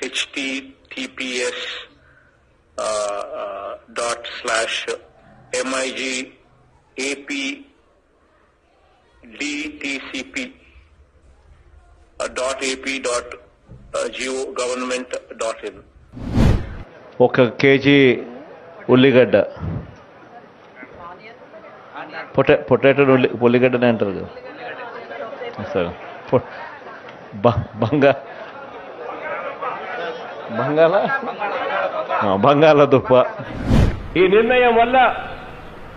HTTPS dot slash MIG AP DTCP dot AP dot geo government dot in ఒక KG ఉల్లిగడ్డ పొటా potato ఉల్లి ఉల్లిగడ్డనే అంటారు కదా సార్ బంగా బంగాళ? ఆ, బంగాళదుంప ఈ నిర్ణయం వల్ల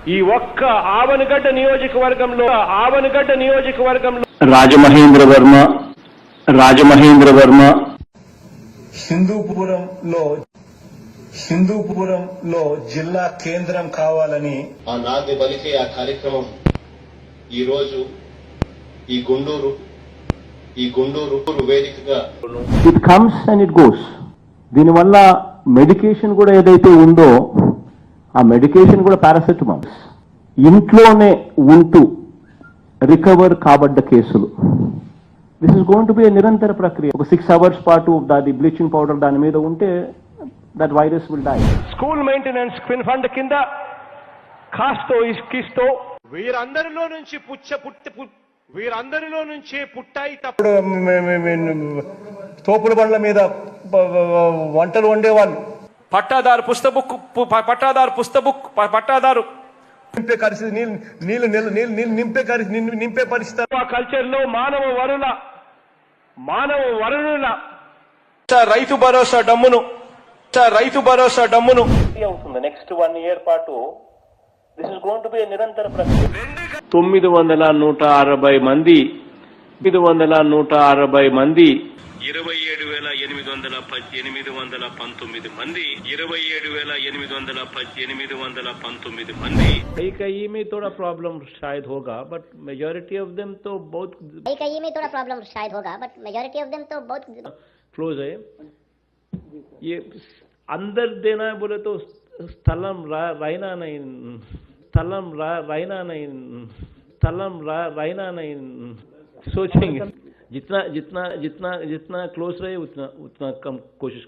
ఈ ఒక్క ఆవనగడ్డ నియోజకవర్గంలో ఆవనగడ్డ నియోజకవర్గంలో రాజమహేంద్ర వర్మ రాజమహేంద్ర వర్మ. హిందూపురంలో హిందూపురంలో జిల్లా కేంద్రం కావాలని ఆ నాది పలికే ఆ కార్యక్రమం ఈరోజు ఈ గుండూరు ఈ గుండూరు వేదికగా it comes and it goes దీనివల్ల మెడికేషన్ కూడా ఏదైతే ఉందో ఆ మెడికేషన్ కూడా పారాసెటమాల్. ఇంట్లోనే ఉంటూ రికవర్ కాబడ్డ కేసులు. This is going to be నిరంతర ప్రక్రియ. ఒక సిక్స్ అవర్స్ పాటు దాని బ్లీచింగ్ పౌడర్ దాని మీద ఉంటే that virus will die school maintenance fund కింద కాస్తో ఇస్కిస్తో వీరందరిలో నుంచి పుచ్చ పుట్టి వీరందరిలో నుంచే పుట్టాయి తప్ప ఇప్పుడు మే- మే- మే- తోపుల బండ్ల మీద వంటలు వండేవాళ్ళు. పట్టాదారు పుస్తబుక్ పట్టాదారు పుస్తబుక్ పట్టాదారు. నింపే పరిస్థితి నీళ్ళు నీళ్ళు నీళ్ళు నీళ్ళు నీళ్ళు నింపే పరిస్థితి నింపే- పరిస్థితి. ఆ కల్చర్లో మానవ వరుల మానవ వరుల రైతు భరోసా డమ్మును. రైతు భరోసా డమ్మును. అవుతుంది. నెక్స్ట్ వన్ ఇయర్ పాటు this is going to be నిరంతర ప్రక్రియ. తొమ్మిది వందల నూట అరవై మంది తొమ్మిది వందల నూట అరవై మంది ఇరవై ఏడు వేల ఎనిమిది వందల పద్- ఎనిమిది వందల పంతొమ్మిది మంది ఇరవై ఏడు వేల ఎనిమిది వందల పద్- ఎనిమిది వందల పంతొమ్మిది మంది कई कई में थोड़ा प्रॉब्लम शायद होगा बट मेजोरिटी ऑफ देम तो बहुत कई कई में थोड़ा प्रॉब्लम शायद होगा बट मेजोरिटी ऑफ देम तो बहुत क्लोज है ये अंदर देना है बोले तो स्थलम रा- रहना नहीं स्थलम रा- रहना नहीं स्थलम रा- रहना नहीं सोचेंगे। जितना जितना जितना जितना क्लोज रहे उतना उतना कम कोशिश